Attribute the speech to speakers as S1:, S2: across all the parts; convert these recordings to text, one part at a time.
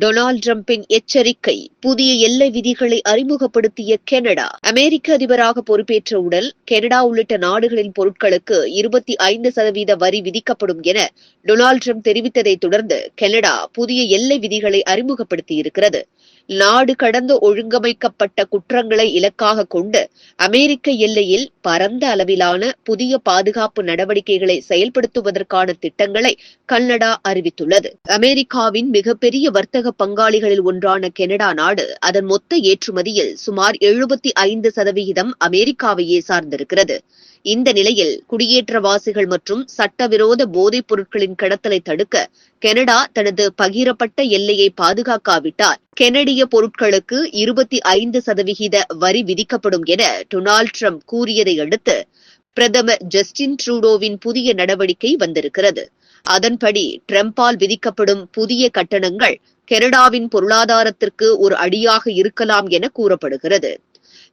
S1: Donald டிரம்பின் எச்சரிக்கை புதிய எல்லை விதிகளை அறிமுகப்படுத்திய கனடா. அமெரிக்க அதிபராக பொறுப்பேற்றவுடன் கனடா உள்ளிட்ட நாடுகளின் பொருட்களுக்கு இருபத்தி ஐந்து சதவீத வரி விதிக்கப்படும் என டொனால்ட் டிரம்ப் தெரிவித்ததை தொடர்ந்து கனடா புதிய எல்லை விதிகளை அறிமுகப்படுத்தியிருக்கிறது. நாடு கடந்த ஒழுங்கமைக்கப்பட்ட குற்றங்களை இலக்காக கொண்டு அமெரிக்க எல்லையில் பரந்த அளவிலான புதிய பாதுகாப்பு நடவடிக்கைகளை செயல்படுத்துவதற்கான திட்டங்களை கனடா அறிவித்துள்ளது. அமெரிக்காவின் மிகப்பெரிய வர்த்தக பங்காளிகளில் ஒன்றான கனடா நாடு அதன் மொத்த ஏற்றுமதியில் சுமார் எழுபத்தி ஐந்து சதவிகிதம் அமெரிக்காவையே சார்ந்திருக்கிறது. இந்த நிலையில் குடியேற்றவாசிகள் மற்றும் சட்டவிரோத போதைப் பொருட்களின் கடத்தலை தடுக்க கனடா தனது பகிரப்பட்ட எல்லையை பாதுகாக்காவிட்டால் கெனடிய பொருட்களுக்கு இருபத்தி ஐந்து சதவிகித வரி விதிக்கப்படும் என டொனால்ட் ட்ரம்ப் கூறியதை அடுத்து பிரதமர் ஜஸ்டின் ட்ரூடோவின் புதிய நடவடிக்கை வந்திருக்கிறது. அதன்படி ட்ரம்பால் விதிக்கப்படும் புதிய கட்டணங்கள் கனடாவின் பொருளாதாரத்திற்கு ஒரு அடியாக இருக்கலாம் என கூறப்படுகிறது.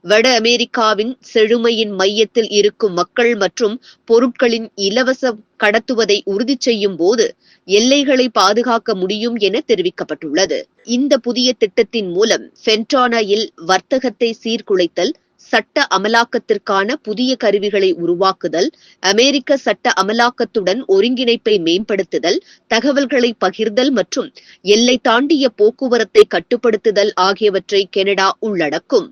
S1: வட அமெரிக்காவின் செழுமையின் மையத்தில் இருக்கும் மக்கள் மற்றும் பொருட்களின் இலவச கடத்துவதை உறுதி செய்யும் போது எல்லைகளை பாதுகாக்க முடியும் என தெரிவிக்கப்பட்டுள்ளது. இந்த புதிய திட்டத்தின் மூலம் ஃபென்டானாயில் வர்த்தகத்தை சீர்குலைத்தல் சட்ட அமலாக்கத்திற்கான புதிய கருவிகளை உருவாக்குதல் அமெரிக்க சட்ட அமலாக்கத்துடன் ஒருங்கிணைப்பை மேம்படுத்துதல் தகவல்களை பகிர்தல் மற்றும் எல்லை தாண்டிய போக்குவரத்தை கட்டுப்படுத்துதல் ஆகியவற்றை கனடா உள்ளடக்கும்.